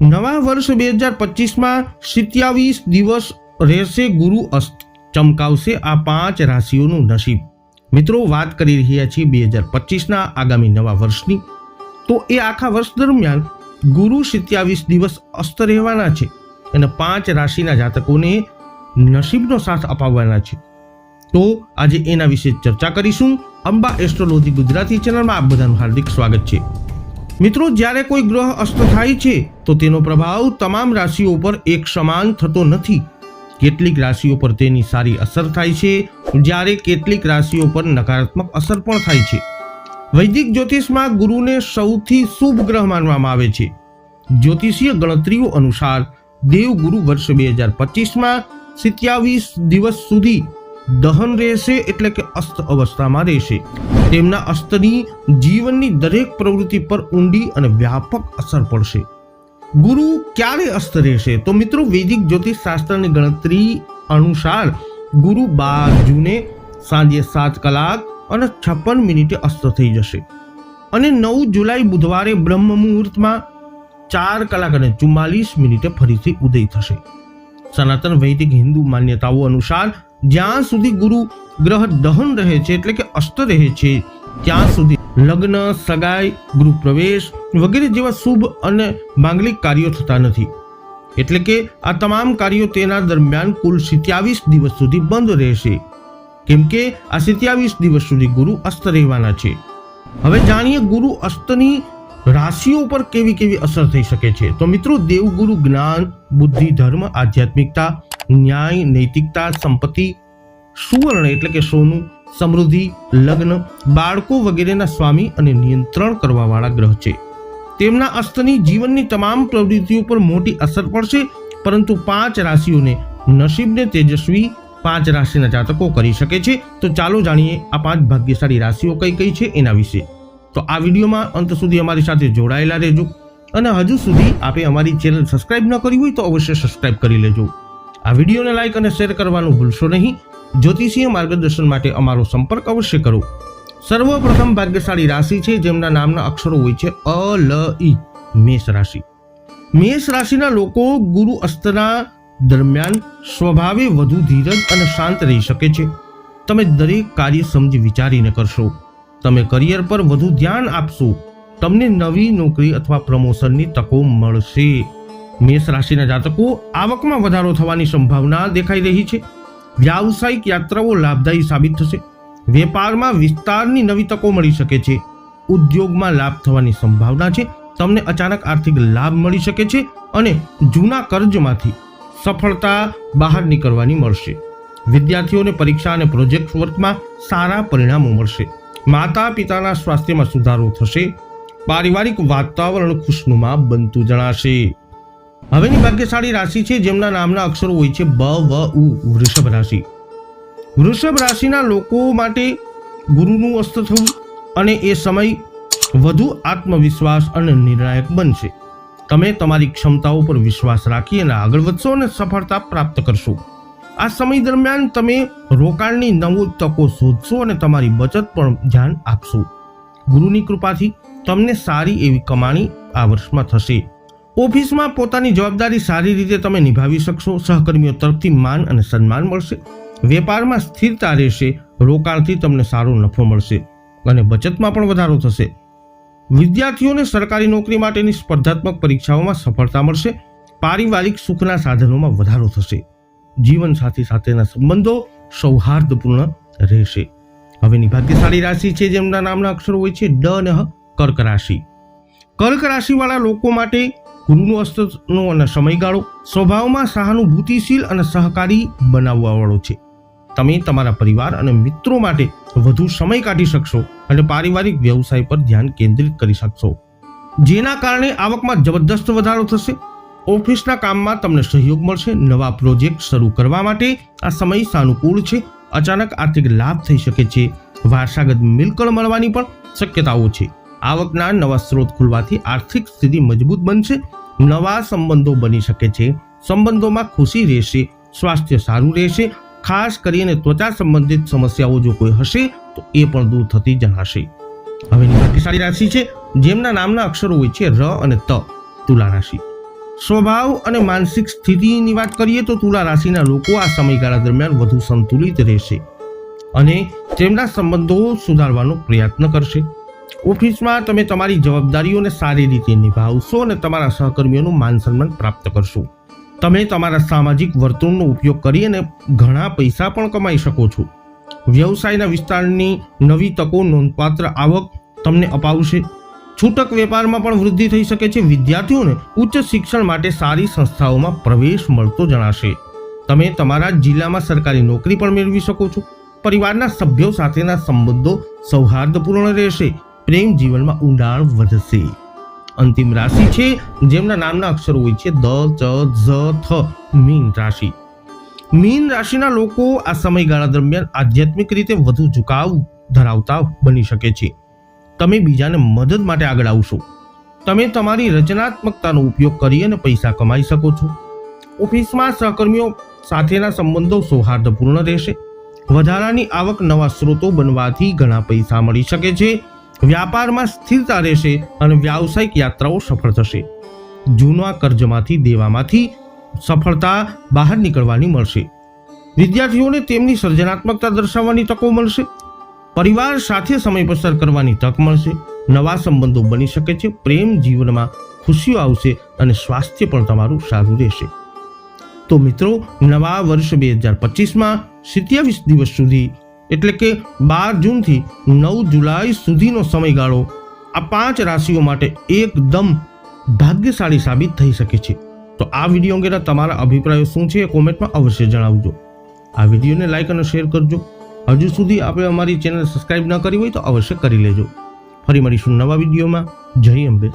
નવા વર્ષ બે હજાર પચીસમાં સિત્યાવીસ દિવસ રહેશે ગુરુ અસ્ત. ચમકાવશે આ પાંચ રાશિઓનું નસીબ. મિત્રો, વાત કરી રહ્યા છીએ બે હજાર પચીસના આગામી નવા વર્ષની. તો એ આખા વર્ષ દરમિયાન ગુરુ સિત્યાવીસ દિવસ અસ્ત રહેવાના છે અને પાંચ રાશિના જાતકોને નસીબનો સાથ અપાવવાના છે. તો આજે એના વિશે ચર્ચા કરીશું. અંબા એસ્ટ્રોલોજી ગુજરાતી ચેનલમાં આપ બધાનું હાર્દિક સ્વાગત છે. મિત્રો, જ્યારે કોઈ ગ્રહ અસ્ત થાય છે, તો તેનો પ્રભાવ તમામ રાશિઓ પર એક સમાન થતો નથી. કેટલીક રાશિઓ પર તેની સારી અસર થાય છે, જ્યારે કેટલીક રાશિઓ પર નકારાત્મક અસર પણ થાય છે. વૈદિક જ્યોતિષમાં ગુરુને સૌથી શુભ ગ્રહ માનવામાં આવે છે. જ્યોતિષીય ગણતરીઓ અનુસાર, દેવગુરુ વર્ષ બે હજાર પચીસમાં સિત્યાવીસ દિવસ સુધી દહન રહેશે એટલે કે અસ્ત અવસ્થામાં રહેશે. તેમના અસ્તની જીવનની દરેક પ્રવૃત્તિ પર ઊંડી અને વ્યાપક અસર પડશે. ગુરુ ક્યારે અસ્ત રહેશે? તો મિત્રો, વૈદિક જ્યોતિષ શાસ્ત્રની ગણતરી અનુસાર ગુરુ બાર જૂને સાંજે સાત કલાક અને છપ્પન મિનિટે અસ્ત થઈ જશે. અને નવ જુલાઈ બુધવારે બ્રહ્મ મુહૂર્તમાં ચાર કલાક અને ચુમ્માલીસ મિનિટે ફરીથી ઉદય થશે. સનાતન વૈદિક હિન્દુ માન્યતાઓ અનુસાર જ્યાં સુધી ગુરુ ગ્રહ દહન રહે છે, એટલે કે અસ્ત રહે છે, ત્યાં સુધી લગ્ન, સગાઈ, ગૃહ પ્રવેશ વગેરે જેવા શુભ અને માંગલિક કાર્યો થતા નથી. એટલે કે આ તમામ કાર્યો તેના દરમિયાન કુલ સિત્યાવીસ દિવસ સુધી બંધ રહેશે. કેમ કે આ સિત્યાવીસ દિવસ સુધી ગુરુ અસ્ત રહેવાના છે. હવે જાણીએ ગુરુ અસ્તની રાશિઓ પર કેવી કેવી અસર થઈ શકે છે. તો મિત્રો, દેવગુરુ જ્ઞાન, બુદ્ધિ, ધર્મ, આધ્યાત્મિકતા ન્યાય, નૈતિકતા, સંપત્તિ, સુવર્ણ એટલે કે સોનું, સમૃદ્ધિ, લગ્ન, બાળકો વગેરેના સ્વામી અને નિયંત્રણ કરવાવાળા ગ્રહ છે. તેમના અસ્તની જીવનની તમામ પ્રવૃત્તિઓ પર મોટી અસર પડશે, પરંતુ પાંચ રાશિઓને નસીબને તેજસ્વી પાંચ રાશિના જાતકો કરી શકે છે. તો ચાલો જાણીએ આ પાંચ ભાગ્યશાળી રાશિઓ કઈ કઈ છે એના વિશે. તો આ વિડીયોમાં અંત સુધી અમારી સાથે જોડાયેલા રહેજો. અને હજુ સુધી આપે અમારી ચેનલ સબસ્ક્રાઇબ ન કરી હોય તો અવશ્ય સબસ્ક્રાઇબ કરી લેજો. આ વિડીયોને લાઇક અને શેર કરવાનું ભૂલશો નહીં. જ્યોતિષીય માર્ગદર્શન માટે અમારો સંપર્ક અવશ્ય કરો. સર્વપ્રથમ ભાગ્યશાળી રાશિ છે, જેમના નામના અક્ષરો હોય છે અ, લ, ઈ, મેષ રાશિ. મેષ રાશિના લોકો ગુરુ અસ્તના દરમિયાન સ્વભાવે વધુ ધીરજ અને શાંત રહી શકે છે. તમે દરેક કાર્ય સમજી વિચારીને કરશો. તમે કરિયર પર વધુ ધ્યાન આપશો. તમને નવી નોકરી અથવા પ્રમોશનની તકો મળશે. મેષ રાશિના જાતકો આવકમાં વધારો થવાની સંભાવના દેખાઈ રહી છે. વ્યાવસાયિક યાત્રાઓ લાભદાયી સાબિત થશે. વેપારમાં વિસ્તારની નવી તકો મળી શકે છે. ઉદ્યોગમાં લાભ થવાની સંભાવના છે. તમને અચાનક આર્થિક લાભ મળી શકે છે અને જૂના કર્જમાંથી સફળતા બહાર નીકળવાની મળશે. વિદ્યાર્થીઓને પરીક્ષા અને પ્રોજેક્ટ વર્કમાં સારા પરિણામો મળશે. માતા પિતાના સ્વાસ્થ્યમાં સુધારો થશે. પારિવારિક વાતાવરણ ખુશનુમા બનતું જણાશે. હવેની ભાગ્યશાળી રાશિ છે જેમના નામના અક્ષરો હોય છે બ, વ, ઉ, વૃષભ રાશિ. વૃષભ રાશિના લોકો માટે ગુરુનું અસ્ત થવું અને એ સમય વધુ આત્મવિશ્વાસ અને નિર્ણાયક બનશે. તમે તમારી ક્ષમતાઓ પર વિશ્વાસ રાખી અને આગળ વધશો અને સફળતા પ્રાપ્ત કરશો. આ સમય દરમિયાન તમે રોકાણની નવો તકો શોધશો અને તમારી બચત પણ ધ્યાન આપશો. ગુરુની કૃપાથી તમને સારી એવી કમાણી આ વર્ષમાં થશે. ઓફિસમાં પોતાની જવાબદારી સારી રીતે તમે નિભાવી શકશો. સહકર્મીઓ તરફથી માન અને સન્માન મળશે. વેપારમાં સ્થિરતા રહેશે. રોકાણથી તમને સારો નફો મળશે અને બચતમાં પણ વધારો થશે. વિદ્યાર્થીઓને સરકારી નોકરી માટેની સ્પર્ધાત્મક પરીક્ષાઓમાં સફળતા મળશે. પારિવારિક સુખના સાધનોમાં વધારો થશે. જીવનસાથી સાથેના સંબંધો સૌહાર્દપૂર્ણ રહેશે. હવેની ભાગ્યશાળી રાશિ છે જેમના નામના અક્ષરો હોય છે ડ અને કર્ક રાશિ. કર્ક રાશિવાળા લોકો માટે ગુરુનું અસ્તનો અને સમયગાળો સ્વભાવમાં સહાનુભૂતિશીલ અને સહકારી બનાવવાવાળો છે. તમે તમારા પરિવાર અને મિત્રો માટે વધુ સમય કાઢી શકશો અને પારિવારિક વ્યવસાય પર ધ્યાન કેન્દ્રિત કરી શકશો. જેના કારણે આવકમાં જબરદસ્ત વધારો થશે. ઓફિસના કામમાં તમને સહયોગ મળશે. નવા પ્રોજેક્ટ શરૂ કરવા માટે આ સમય સાનુકૂળ છે. અચાનક આર્થિક લાભ થઈ શકે છે. વારસાગત મિલકત મળવાની પણ શક્યતાઓ છે. આવકના નવા સ્ત્રોત ખુલવાથી આર્થિક સ્થિતિ મજબૂત બનશે, નવા સંબંધો બની શકે છે. સંબંધોમાં ખુશી રહેશે, સ્વાસ્થ્ય સારું રહેશે, ખાસ કરીને ત્વચા સંબંધિત સમસ્યાઓ જો કોઈ હશે, તો એ પણ દૂર થતી જણાશે. હવેની ભાગ્યશાળી રાશિ છે, જેમના નામના અક્ષરો હોય છે ર અને ત, તુલા રાશિ. સ્વભાવ અને માનસિક સ્થિતિની વાત કરીએ તો તુલા રાશિના લોકો આ સમયગાળા દરમિયાન વધુ સંતુલિત રહેશે અને તેમના સંબંધો સુધારવાનો પ્રયત્ન કરશે. ઓફિસમાં તમે તમારી જવાબદારીઓને સારી રીતે નિભાવશો અને તમારા સહકર્મીઓનું માન સન્માન પ્રાપ્ત કરશો. તમે તમારા સામાજિક વર્તુળનો ઉપયોગ કરી અને ઘણા પૈસા પણ કમાઈ શકો છો. વ્યવસાયના વિસ્તારની નવી તકો નોંધપાત્ર આવક તમને અપાવશે. છૂટક વેપારમાં પણ વૃદ્ધિ થઈ શકે છે. વિદ્યાર્થીઓને ઉચ્ચ શિક્ષણ માટે સારી સંસ્થાઓમાં પ્રવેશ મળતો જણાશે. તમે તમારા જિલ્લામાં સરકારી નોકરી પણ મેળવી શકો છો. પરિવારના સભ્યો સાથેના સંબંધો સૌહાર્દપૂર્ણ રહેશે. પ્રેમ જીવનમાં ઊંડાણ વધશે. અંતિમ રાશિ છે, જેમના નામના અક્ષરો હોય છે, દ, ચ, ઝ, થ, મીન રાશિ. મીન રાશિના લોકો આ સમયગાળા દરમિયાન આધ્યાત્મિક રીતે વધુ ઝુકાવ ધરાવતા બની શકે છે. તમે બીજાને મદદ માટે આગળ આવશો. તમે તમારી રચનાત્મકતાનો ઉપયોગ કરી અને પૈસા કમાઈ શકો છો. ઓફિસમાં સહકર્મીઓ સાથેના સંબંધો સૌહાર્દપૂર્ણ રહેશે. વધારાની આવક નવા સ્ત્રોતો બનવાથી ઘણા પૈસા મળી શકે છે. વ્યાપારમાં સ્થિરતા રહેશે અને વ્યાવસાયિક યાત્રાઓ સફળ થશે. જૂના કર્જમાંથી દેવામાંથી સફળતા બહાર નીકળવાની મળશે. વિદ્યાર્થીઓને તેમની સર્જનાત્મકતા દર્શાવવાની તકો મળશે. પરિવાર સાથે સમય પસાર કરવાની તક મળશે. નવા સંબંધો બની શકે છે. પ્રેમ જીવનમાં ખુશીઓ આવશે અને સ્વાસ્થ્ય પણ તમારું સારું રહેશે. તો મિત્રો, નવા વર્ષ બે હજાર પચીસમાં સિત્યાવીસ દિવસ સુધી એટલે કે બાર જૂનથી નવ જુલાઈ સુધીનો સમયગાળો આ પાંચ રાશિઓ માટે એકદમ ભાગ્યશાળી સાબિત થઈ શકે છે. તો આ વીડિયો અંગેના તમારા અભિપ્રાયો શું છે એ કોમેન્ટમાં અવશ્ય જણાવજો. આ વિડીયોને લાઇક અને શેર કરજો. હજુ સુધી આપણે અમારી ચેનલ સબસ્ક્રાઈબ ન કરી હોય તો અવશ્ય કરી લેજો. ફરી મળીશું નવા વિડીયોમાં. જય અંબે.